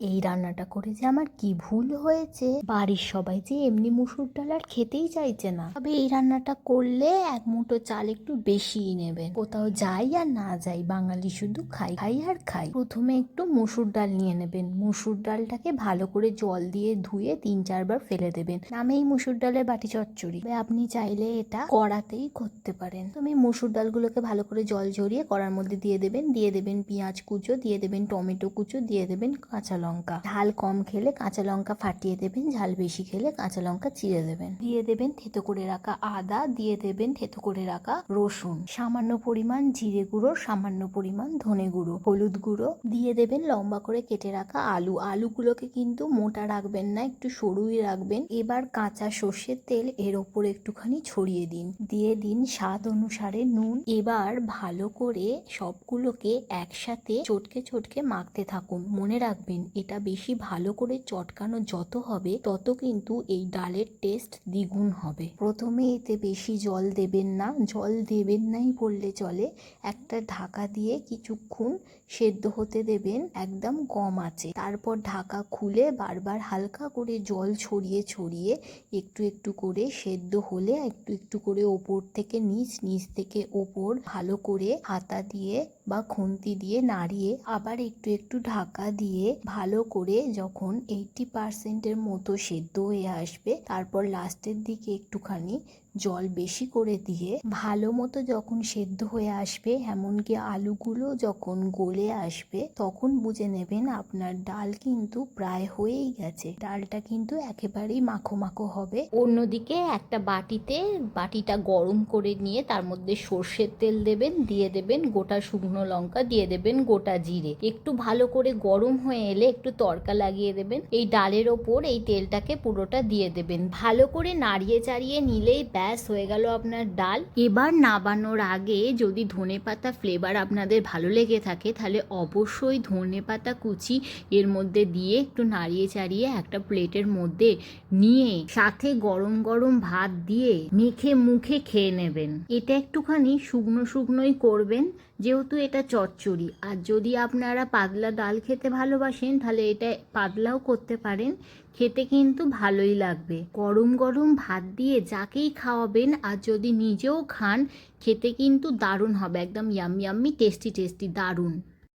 এই রান্নাটা করে যে আমার কি ভুল হয়েছে? বাড়ির সবাই যে এমনি মুসুর ডাল আর খেতেই চাইছে না। তবে এই রান্নাটা করলে এক মুঠো চাল একটু বেশিই নেবেন কোথাও যাই আর না যাই, বাঙালি শুধু খাই খাই আর খাই। প্রথমে একটু মুসুর ডাল নিয়ে নেবেন। মুসুর ডালটাকে ভালো করে জল দিয়ে ধুয়ে তিন চারবার ফেলে দেবেন। নামেই মুসুর ডালের বাটি চচ্চড়ি। আপনি চাইলে এটা কড়াতেই করতে পারেন। তুমি মুসুর ডালগুলোকে ভালো করে জল ঝরিয়ে কড়ার মধ্যে দিয়ে দেবেন। দিয়ে দেবেন পেঁয়াজ কুচো, দিয়ে দেবেন টমেটো কুচো, দিয়ে দেবেন কাঁচা ঝাল কম খেলে কাঁচা লঙ্কা ফাটিয়ে দেবেন, ঝাল বেশি খেলে কাঁচা লঙ্কা চিড়ে দেবেন। দিয়ে দেবেন থেতো করে রাখা আদা, দিয়ে দেবেন থেতো করে রাখা রসুন। সামান্য পরিমাণ জিরে গুঁড়ো, সামান্য পরিমাণ ধনে গুঁড়ো, হলুদ গুঁড়ো। দিয়ে দেবেন লম্বা করে কেটে রাখা আলু। আলুগুলোকে কিন্তু মোটা রাখবেন না, একটু সরুই রাখবেন। এবার কাঁচা সর্ষের তেল এর ওপর একটুখানি ছড়িয়ে দিন। দিয়ে দিন স্বাদ অনুসারে নুন। এবার ভালো করে সবগুলোকে একসাথে চটকে চটকে মাখতে থাকুন। মনে রাখবেন এটা বেশি ভালো করে চটকানো যত হবে, তত কিন্তু এই ডালের টেস্ট দ্বিগুণ হবে। প্রথমে এতে বেশি জল দেবেন না, জল দেবেন নাই বললে চলে। একটা ঢাকা দিয়ে কিছুক্ষণ সেদ্ধ হতে দেবেন, একদম কম আছে। তারপর ঢাকা খুলে বারবার হালকা করে জল ছড়িয়ে ছড়িয়ে একটু একটু করে সেদ্ধ হলে, একটু একটু করে ওপর থেকে নিচ নিচ থেকে ওপর ভালো করে হাতা দিয়ে বা খুন্তি দিয়ে নাড়িয়ে আবার একটু একটু ঢাকা দিয়ে ভালো করে যখন এইটটি পার্সেন্টের মতো সেদ্ধ হয়ে আসবে তারপর লাস্টের দিকে একটুখানি জল বেশি করে দিয়ে ভালো মতো যখন সেদ্ধ হয়ে আসবে, এমনকি আলুগুলো যখন গলে আসবে, তখন বুঝে নেবেন আপনার ডাল কিন্তু প্রায় হয়েই গেছে। ডালটা কিন্তু একেবারেই মাখো মাখো হবে। অন্যদিকে একটা বাটিতে, বাটিটা গরম করে নিয়ে তার মধ্যে সর্ষের তেল দেবেন, দিয়ে দেবেন গোটা শুকনো লঙ্কা, দিয়ে দেবেন গোটা জিরে। একটু ভালো করে গরম হয়ে এলে একটু তড়কা লাগিয়ে দেবেন। এই ডালের ওপর এই তেলটাকে পুরোটা দিয়ে দেবেন। ভালো করে নাড়িয়ে চাড়িয়ে নিলেই ব্যাস। হয়ে গেল আপনার ডাল। এবার নাবানোর আগে যদি ধনে পাতা ফ্লেভার আপনাদের ভালো লেগে থাকে, তাহলে অবশ্যই ধনে পাতা কুচি এর মধ্যে দিয়ে একটু নাড়িয়ে চাড়িয়ে একটা প্লেটের মধ্যে নিয়ে, সাথে গরম গরম ভাত দিয়ে মেখে মুখে খেয়ে নেবেন। এটা একটুখানি শুকনো শুকনোই করবেন, যেহেতু এটা চচ্চড়ি। আর যদি আপনারা পাতলা ডাল খেতে ভালোবাসেন, তাহলে এটা পাতলাও করতে পারেন। খেতে কিন্তু ভালোই লাগবে। গরম গরম ভাত দিয়ে যাকেই খাওয়াবেন আর যদি নিজেও খান, খেতে কিন্তু দারুণ হবে। একদম ইয়াম্মি ইয়াম্মি টেস্টি টেস্টি দারুণ।